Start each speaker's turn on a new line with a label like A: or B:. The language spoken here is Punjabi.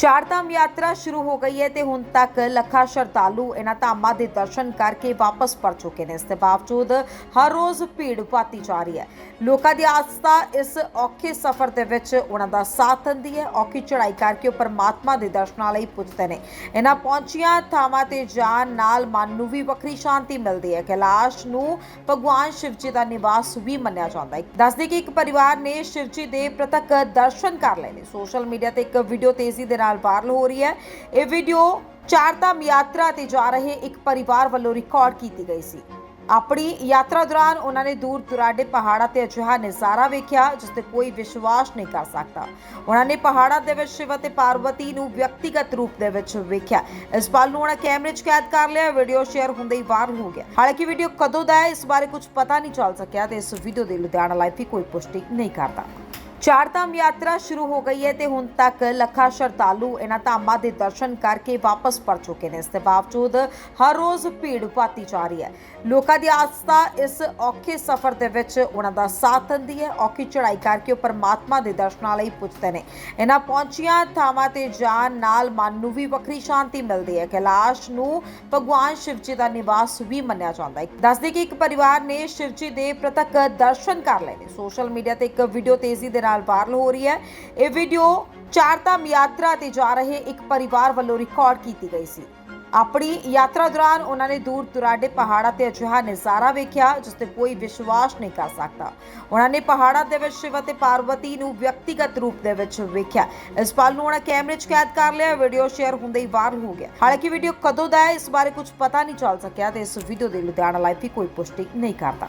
A: ਚਾਰ ਧਾਮ ਯਾਤਰਾ ਸ਼ੁਰੂ ਹੋ ਗਈ ਹੈ ਤੇ ਹੁਣ ਤੱਕ ਲੱਖਾਂ ਸ਼ਰਧਾਲੂ ਇਹਨਾਂ ਧਾਮਾਂ ਦੇ ਦਰਸ਼ਨ ਕਰਕੇ ਵਾਪਸ ਪਰ ਚੁੱਕੇ ਨੇ। ਇਸ ਦੇ ਬਾਵਜੂਦ ਹਰ ਰੋਜ਼ ਭੀੜ ਭਾਤੀ ਜਾ ਰਹੀ ਹੈ। ਲੋਕਾਂ ਦੀ ਆਸਥਾ ਇਸ ਔਖੇ ਸਫ਼ਰ ਦੇ ਵਿੱਚ ਉਹਨਾਂ ਦਾ ਸਾਥ ਦਿੰਦੀ ਹੈ। ਔਖੀ ਚੜ੍ਹਾਈ ਕਰਕੇ ਉਹ ਪਰਮਾਤਮਾ ਦੇ ਦਰਸ਼ਨਾਂ ਲਈ ਪੁੱਜਦੇ ਨੇ। ਇਹਨਾਂ ਪਹੁੰਚੀਆਂ ਥਾਵਾਂ ਤੇ ਜਾਣ ਨਾਲ ਮਨ ਨੂੰ ਵੀ ਵੱਖਰੀ ਸ਼ਾਂਤੀ ਮਿਲਦੀ ਹੈ। ਕੈਲਾਸ਼ ਨੂੰ ਭਗਵਾਨ ਸ਼ਿਵ ਜੀ ਦਾ ਨਿਵਾਸ ਵੀ ਮੰਨਿਆ ਜਾਂਦਾ ਹੈ। ਦੱਸਦੇ ਕਿ ਇੱਕ ਪਰਿਵਾਰ ਨੇ ਸ਼ਿਵ ਜੀ ਦੇ ਪ੍ਰਤੱਖ ਦਰਸ਼ਨ ਕਰ ਲਏ ਨੇ। ਸੋਸ਼ਲ ਮੀਡੀਆ ਤੇ ਇੱਕ ਵੀਡੀਓ ਤੇਜ਼ੀ ਦੇ ਨਾਲ ਵਾਇਰਲ ਹੋ ਰਹੀ ਹੈ। ਇਹ ਵੀਡੀਓ ਚਾਰ ਯਾਤਰਾ ਤੇ ਜਾ ਰਹੇ ਇੱਕ ਪਰਿਵਾਰ ਵੱਲੋਂ ਰਿਕਾਰਡ ਕੀਤੀ ਗਈ ਸੀ। ਆਪਣੀ ਯਾਤਰਾ ਦੌਰਾਨ ਉਹਨਾਂ ਨੇ ਦੂਰ ਦੁਰਾਡੇ ਪਹਾੜਾਂ ਤੇ ਅਜਿਹਾ ਨਜ਼ਾਰਾ ਵੇਖਿਆ, ਜਿਸ ਤੇ ਕੋਈ ਵਿਸ਼ਵਾਸ ਨਹੀਂ ਕਰ ਸਕਦਾ। ਉਹਨਾਂ ਨੇ ਪਹਾੜਾਂ ਦੇ ਵਿੱਚ ਸ਼ਿਵ ਅਤੇ ਪਾਰਵਤੀ ਨੂੰ ਵਿਅਕਤੀਗਤ ਰੂਪ ਦੇ ਵਿੱਚ ਵੇਖਿਆ। ਇਸ ਪਲ ਨੂੰ ਉਹਨਾਂ ਕੈਮਰੇ 'ਚ ਕੈਦ ਕਰ ਲਿਆ ਵੀਡੀਓ ਸ਼ੇਅਰ ਹੁੰਦੇ ਹੀ ਵਾਇਰਲ ਹੋ ਗਿਆ। ਹਾਲਾਂਕਿ ਵੀਡੀਓ ਕਦੋਂ ਦਾ ਹੈ, ਇਸ ਬਾਰੇ ਕੁਝ ਪਤਾ ਨਹੀਂ ਚੱਲ ਸਕਿਆ ਤੇ ਇਸ ਵੀਡੀਓ ਦੇ ਲੁਧਿਆਣਾ ਲਾਈਵ ਵੀ ਕੋਈ ਪੁਸ਼ਟੀ ਨਹੀਂ ਕਰਦਾ। ਚਾਰ ਧਾਮ ਯਾਤਰਾ ਸ਼ੁਰੂ ਹੋ ਗਈ ਹੈ ਤੇ ਹੁਣ ਤੱਕ ਲੱਖਾਂ ਸ਼ਰਧਾਲੂ ਇਹਨਾਂ ਧਾਮਾਂ ਦੇ ਦਰਸ਼ਨ ਕਰਕੇ ਵਾਪਸ ਪਰ ਚੁੱਕੇ ਨੇ। ਇਸ ਦੇ ਬਾਵਜੂਦ ਹਰ ਰੋਜ਼ ਭੀੜ ਭਾਤੀ ਜਾ ਰਹੀ ਹੈ। ਲੋਕਾਂ ਦੀ ਆਸਥਾ ਇਸ ਔਖੇ ਸਫ਼ਰ ਦੇ ਵਿੱਚ ਉਹਨਾਂ ਦਾ ਸਾਥ ਦਿੰਦੀ ਹੈ। ਔਖੀ ਚੜ੍ਹਾਈ ਕਰਕੇ ਉਹ ਪਰਮਾਤਮਾ ਦੇ ਦਰਸ਼ਨਾਂ ਲਈ ਪੁੱਜਦੇ ਨੇ। ਇਹਨਾਂ ਪਹੁੰਚੀਆਂ ਥਾਵਾਂ ਤੇ ਜਾਣ ਨਾਲ ਮਨ ਨੂੰ ਵੀ ਵੱਖਰੀ ਸ਼ਾਂਤੀ ਮਿਲਦੀ ਹੈ। ਕੈਲਾਸ਼ ਨੂੰ ਭਗਵਾਨ ਸ਼ਿਵ ਜੀ ਦਾ ਨਿਵਾਸ ਵੀ ਮੰਨਿਆ ਜਾਂਦਾ ਹੈ। ਦੱਸਦੇ ਕਿ ਇੱਕ ਪਰਿਵਾਰ ਨੇ ਸ਼ਿਵ ਜੀ ਦੇ ਪ੍ਰਤੱਖ ਦਰਸ਼ਨ ਕਰ ਲਏ ਨੇ। ਸੋਸ਼ਲ ਮੀਡੀਆ ਤੇ ਇੱਕ ਵੀਡੀਓ ਤੇਜ਼ੀ ਦੇ ਨਾਲ ਵਾਇਰਲ ਹੋ ਰਹੀ ਹੈ। ਇਹ ਵੀਡੀਓ ਚਾਰ ਯਾਤਰਾ ਤੇ ਜਾ ਰਹੇ ਇੱਕ ਪਰਿਵਾਰ ਵੱਲੋਂ ਰਿਕਾਰਡ ਕੀਤੀ ਗਈ ਸੀ। ਆਪਣੀ ਯਾਤਰਾ ਦੌਰਾਨ ਉਹਨਾਂ ਨੇ ਦੂਰ ਦੁਰਾਡੇ ਪਹਾੜਾਂ ਤੇ ਅਜਿਹਾ ਨਜ਼ਾਰਾ ਵੇਖਿਆ, ਜਿਸ ਤੇ ਕੋਈ ਵਿਸ਼ਵਾਸ ਨਹੀਂ ਕਰ ਸਕਦਾ। ਉਹਨਾਂ ਨੇ ਪਹਾੜਾਂ ਦੇ ਵਿੱਚ ਸ਼ਿਵ ਅਤੇ ਪਾਰਵਤੀ ਨੂੰ ਵਿਅਕਤੀਗਤ ਰੂਪ ਦੇ ਵਿੱਚ ਵੇਖਿਆ। ਇਸ ਪਲ ਨੂੰ ਉਹਨਾਂ ਕੈਮਰੇ 'ਚ ਕੈਦ ਕਰ ਲਿਆ ਵੀਡੀਓ ਸ਼ੇਅਰ ਹੁੰਦੇ ਹੀ ਵਾਇਰਲ ਹੋ ਗਿਆ। ਹਾਲਾਂਕਿ ਵੀਡੀਓ ਕਦੋਂ ਦਾ ਹੈ, ਇਸ ਬਾਰੇ ਕੁਝ ਪਤਾ ਨਹੀਂ ਚੱਲ ਸਕਿਆ ਤੇ ਇਸ ਵੀਡੀਓ ਦੇ ਲੁਧਿਆਣਾ ਲਾਈਵ ਵੀ ਕੋਈ ਪੁਸ਼ਟੀ ਨਹੀਂ ਕਰਦਾ।